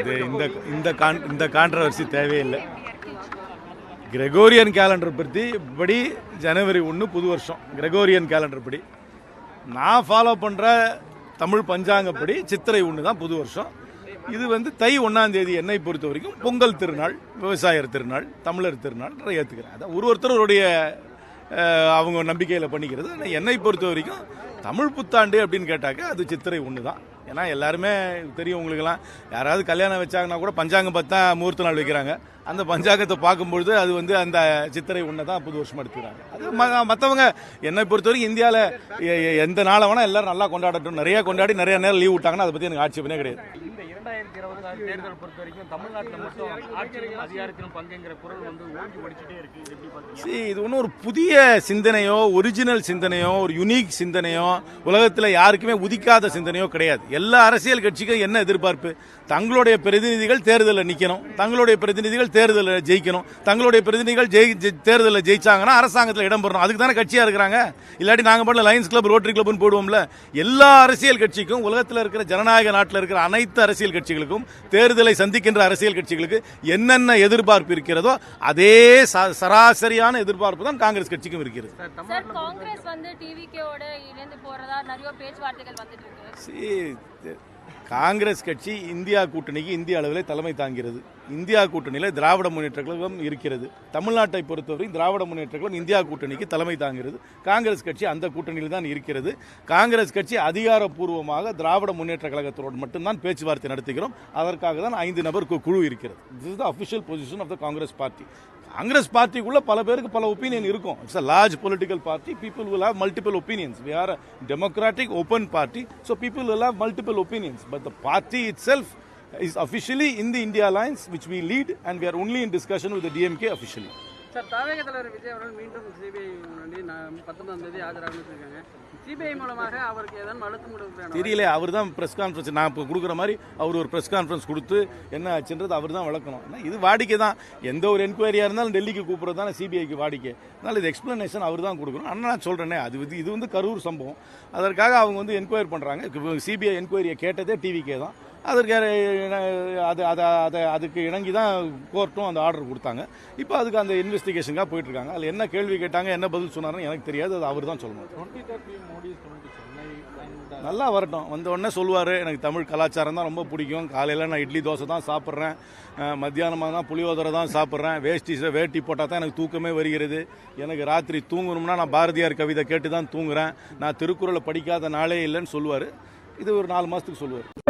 இது இந்த இந்த கான் இந்த கான்ட்ரவர்சி தேவையில்லை. கிரெகோரியன் கேலண்டர் பற்றி படி ஜனவரி ஒன்று புது வருஷம். கிரெகோரியன் கேலண்டர் படி. நான் ஃபாலோ பண்ணுற தமிழ் பஞ்சாங்கப்படி சித்திரை ஒன்று தான் புது வருஷம். இது வந்து தை ஒன்றாம் தேதி என்னை பொறுத்த வரைக்கும் பொங்கல் திருநாள் விவசாயர் திருநாள் தமிழர் திருநாள் ஏற்றுக்கிறேன் அதான் ஒரு ஒருத்தருடைய ஒருடைய அவங்க நம்பிக்கையில் பண்ணிக்கிறது. ஆனால் என்னை பொறுத்த வரைக்கும் தமிழ் புத்தாண்டு அப்படின்னு கேட்டாக்க அது சித்திரை ஒன்று தான் ஏன்னா எல்லாருமே தெரியும் உங்களுக்கெல்லாம் யாராவது கல்யாணம் வச்சாங்கன்னா கூட பஞ்சாங்கம் பார்த்தா முகூர்த்த நாள் வைக்கிறாங்க. அந்த பஞ்சாங்கத்தை பார்க்கும்பொழுது அது வந்து அந்த சித்திரை ஒன்று தான் புது வருஷம் எடுத்துக்கிறாங்க. அது மற்றவங்க என்னை பொறுத்த வரைக்கும் இந்தியாவில் எந்த நாளை வேணால் எல்லாரும் நல்லா கொண்டாடட்டும். நிறைய கொண்டாடி நிறைய நேரம் லீவ் விட்டாங்கன்னா அதை பற்றி எனக்கு ஆட்சேபனே கிடையாது. இந்த இரண்டாயிரத்தி இருபது தேர்தல் பொறுத்த வரைக்கும் தமிழ்நாட்டில் மட்டும் ஆட்சியிலும் அதிகாரத்திலும் பங்குங்கிற குரல் வந்து ஓங்கி படிச்சுட்டே இருக்கு. இது ஒன்றும் ஒரு புதிய சிந்தனையோ ஒரிஜினல் சிந்தனையோ ஒரு யுனிக் சிந்தனையோ உலகத்தில் யாருக்குமே உதிக்காத சிந்தனையோ கிடையாது. எல்லா அரசியல் கட்சிக்கும் என்ன எதிர்பார்ப்பு? தங்களுடைய பிரதிநிதிகள் தேர்தலில் நிற்கணும் தங்களுடைய பிரதிநிதிகள் தேர்தலில் ஜெயிக்கணும். தங்களுடைய பிரதிநிதிகள் ஜெயி தேர்தலில் ஜெயிச்சாங்கன்னா அரசாங்கத்தில் இடம் பெறணும். அதுக்கு தானே கட்சியாக இருக்கிறாங்க? இல்லாட்டி நாங்கள் பாட்டில் லைன்ஸ் கிளப் ரோட்டரி கிளப்னு போடுவோம்ல. எல்லா அரசியல் கட்சிக்கும் உலகத்தில் இருக்கிற ஜனநாயக நாட்டில் இருக்கிற அனைத்து அரசியல் கட்சிகளுக்கும் தேர்தலை சந்திக்கின்ற அரசியல் கட்சிகளுக்கு என்னென்ன எதிர்பார்ப்பு இருக்கிறதோ அதே ச- சராசரியான எதிர்பார்ப்பு தான் காங்கிரஸ் கட்சிக்கும் இருக்கிறது. சார் போறதா நிறைய பேச்சுவார்த்தைகள் வந்துட்டு இருக்கு. காங்கிரஸ் கட்சி இந்தியா கூட்டணிக்கு இந்திய அளவில் தலைமை தாங்கிறது. இந்தியா கூட்டணியில் திராவிட முன்னேற்ற கழகம் இருக்கிறது. தமிழ்நாட்டை பொறுத்தவரை திராவிட முன்னேற்ற கழகம் இந்தியா கூட்டணிக்கு தலைமை தாங்கிறது. காங்கிரஸ் கட்சி அந்த கூட்டணியில் தான் இருக்கிறது. காங்கிரஸ் கட்சி அதிகாரப்பூர்வமாக திராவிட முன்னேற்ற கழகத்தோடு மட்டும்தான் பேச்சுவார்த்தை நடத்துகிறோம். அதற்காக தான் ஐந்து நபர் கு- குழு இருக்கிறது. This is the official position of the Congress party Congress பார்ட்டிக்குள்ள பல பேருக்கு பல ஒப்பீனியன் இருக்கும். It's a large political party people will have opinions opinions. We are democratic open party so people will have multiple opinions opinions but the party itself is officially in the india alliance which we lead and we are only in discussion with the dmk officially sir தமிழக தலைவர் விஜய் அவர்கள் மீண்டும் CBI முன்னாடி நான் பத்தொன்பதாம் தேதி ஆஜராகணும்னு சொல்லியிருக்காங்க CBI மூலமாக அவருக்கு ஏதாவது அழுத்தம் கொடுக்குறாங்க தெரியல அவர் தான் ப்ரெஸ் கான்ஃபரன்ஸ் நான் இப்போ கொடுக்குற மாதிரி அவர் ஒரு ப்ரெஸ் கான்ஃபரன்ஸ் கொடுத்து என்ன ஆச்சுன்றது அவர் தான் வளர்க்கணும். இது வாடிக்கை தான். எந்த ஒரு என்கொயரியாக இருந்தாலும் டெல்லிக்கு கூப்பிட்றது தானே சிபிஐக்கு வாடிக்கை. அதனால் இது எக்ஸ்ப்ளனேஷன் அவர் தான் கொடுக்கணும். ஆனால் நான் சொல்கிறேனே அது இது வந்து கரூர் சம்பவம். அதற்காக அவங்க வந்து என்கொயர் பண்ணுறாங்க சிபிஐ என்கொயரியை கேட்டதே டிவிக்கே தான். அதற்கு அது அதை அதை அதுக்கு இணங்கி தான் கோர்ட்டும் அந்த ஆர்டர் கொடுத்தாங்க. இப்போ அதுக்கு அந்த இன்வெஸ்டிகேஷனுக்காக போயிட்டு இருக்காங்க அதில் என்ன கேள்வி கேட்டாங்க என்ன பதில் சொன்னாருன்னு எனக்கு தெரியாது. அது அவர் தான் சொல்லணும். நல்லா வரட்டும். வந்த உடனே சொல்லுவார் எனக்கு தமிழ் கலாச்சாரம் தான் ரொம்ப பிடிக்கும். காலையில் நான் இட்லி தோசை தான் சாப்பிட்றேன். மத்தியானமாக தான் புளியோதரை தான் சாப்பிட்றேன். வேஷ்டி வேட்டி போட்டால் தான் எனக்கு தூக்கமே வருகிறது. எனக்கு ராத்திரி தூங்கணும்னா நான் பாரதியார் கவிதை கேட்டு தான் தூங்குறேன். நான் திருக்குறளை படிக்காத நாளே இல்லைன்னு சொல்லுவார். இது ஒரு நாலு மாதத்துக்கு சொல்லுவார்.